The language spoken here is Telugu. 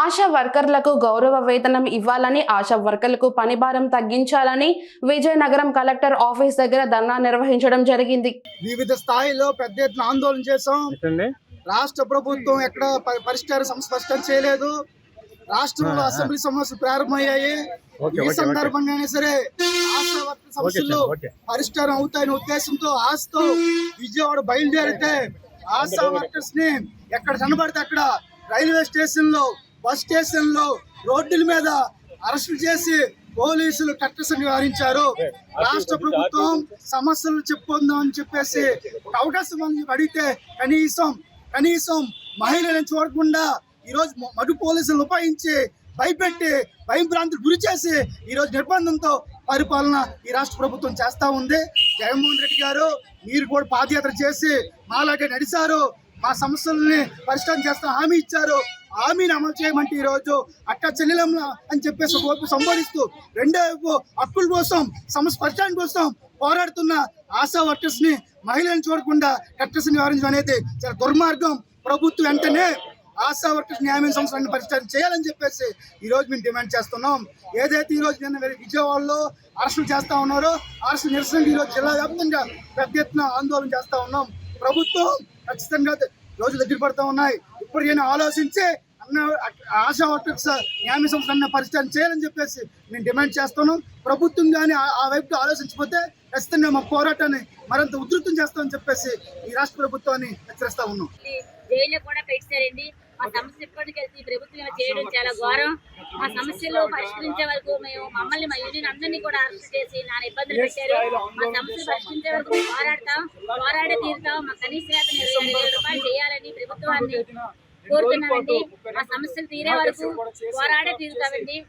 ఆశా వర్కర్లకు గౌరవ వేతనం ఇవ్వాలని ఆశా వర్కర్లకు పని భారం తగ్గించాలని విజయనగరం కలెక్టర్ ఆఫీస్ దగ్గర ధర్నా నిర్వహించడం జరిగింది. వివిధ స్థాయిలో పెద్ద ఎత్తున ఆందోళన చేశాం. రాష్ట్ర ప్రభుత్వం ఎక్కడ పరిష్కారం స్పష్టం చేయలేదు. రాష్ట్రంలో అసెంబ్లీ సమస్యలు ప్రారంభమయ్యాయి. ఈ సందర్భంగానే సరే ఆశా వర్కర్ సమస్యలు. పరిష్కారం అవుతాయనే ఉద్దేశంతో ఆశతో విజయవాడ బయలుదేరితే ఆశా వర్కర్స్ని ఎక్కడ కనబడితే అక్కడ రైల్వే స్టేషన్లో బస్ స్టేషన్లో రోడ్డుల మీద అరెస్టు చేసి పోలీసులు కట్టసని నివారించారు రాష్ట్ర ప్రభుత్వం సమస్యలు చెప్పుకుందాం అని చెప్పేసి ఒక అవకాశం అడిగితే కనీసం కనీసం మహిళలను చూడకుండా ఈరోజు మధు పోలీసులు ఉపయోగించి భయపెట్టి భయంభ్రాంతులు గురి చేసి ఈరోజు నిర్బంధంతో పరిపాలన ఈ రాష్ట్ర ప్రభుత్వం చేస్తా ఉంది. జగన్మోహన్ రెడ్డి గారు మీరు కూడా పాదయాత్ర చేసి మాలాగే నడిచారు. మా సమస్యల్ని పరిష్కారం చేస్తా హామీ ఇచ్చారు. హామీని అమలు చేయమంటే ఈ రోజు అక్క చెల్లెలమ్మ అని చెప్పేసి ఒక సంబోధిస్తూ రెండో వైపు హక్కుల కోసం సమస్య కోసం పోరాడుతున్న ఆశా వర్కర్స్ని మహిళలను చూడకుండా కట్టసి నివారించడం అనేది చాలా దుర్మార్గం. ప్రభుత్వం వెంటనే ఆశా వర్కర్స్ న్యాయమైన సమస్యలను పరిష్కారం చేయాలని చెప్పేసి ఈ రోజు మేము డిమాండ్ చేస్తున్నాం. ఏదైతే ఈ రోజు నిన్న విజయవాడలో అరెస్టులు చేస్తా ఉన్నారో అరెస్టు నిరసన ఈ రోజు జిల్లా వ్యాప్తంగా పెద్ద ఎత్తున ఆందోళన చేస్తూ ఉన్నాం. ప్రభుత్వం ఖచ్చితంగా రోజు దగ్గర పడుతూ ఉన్నాయి. ఇప్పటికైనా ఆలోచించి అన్న ఆశా వర్కర్స్ న్యాయ సంస్థ అన్న పరిష్కారం చేయాలని చెప్పేసి నేను డిమాండ్ చేస్తున్నాం ప్రభుత్వం కానీ ఆ- వైపు ఆలోచించకపోతే ఖచ్చితంగా మా పోరాటాన్ని మరింత ఉధృతం చేస్తామని చెప్పేసి ఈ రాష్ట్ర ప్రభుత్వాన్ని హెచ్చరిస్తా ఉన్నాం. జైల్లో కూడా పెట్టారండి. మా సమస్య ఇప్పటికెళ్తే ప్రభుత్వం చేయడం చాలా ఘోరం. మా సమస్యలు పరిష్కరించే వరకు మేము మమ్మల్ని మా యూనియన్ అందరినీ కూడా అరెస్ట్ చేసి నాన్న ఇబ్బందులు పెట్టారు. మా సమస్యలు పరిష్కరించే వరకు పోరాడతాం పోరాడే తీరుతాం. మా కనీస వేతన ఇరవై ఐదు వేల రూపాయలు చేయాలని ప్రభుత్వాన్ని కోరుతున్నామండి. మా సమస్యలు తీరే వరకు పోరాడే తీరుతామండి.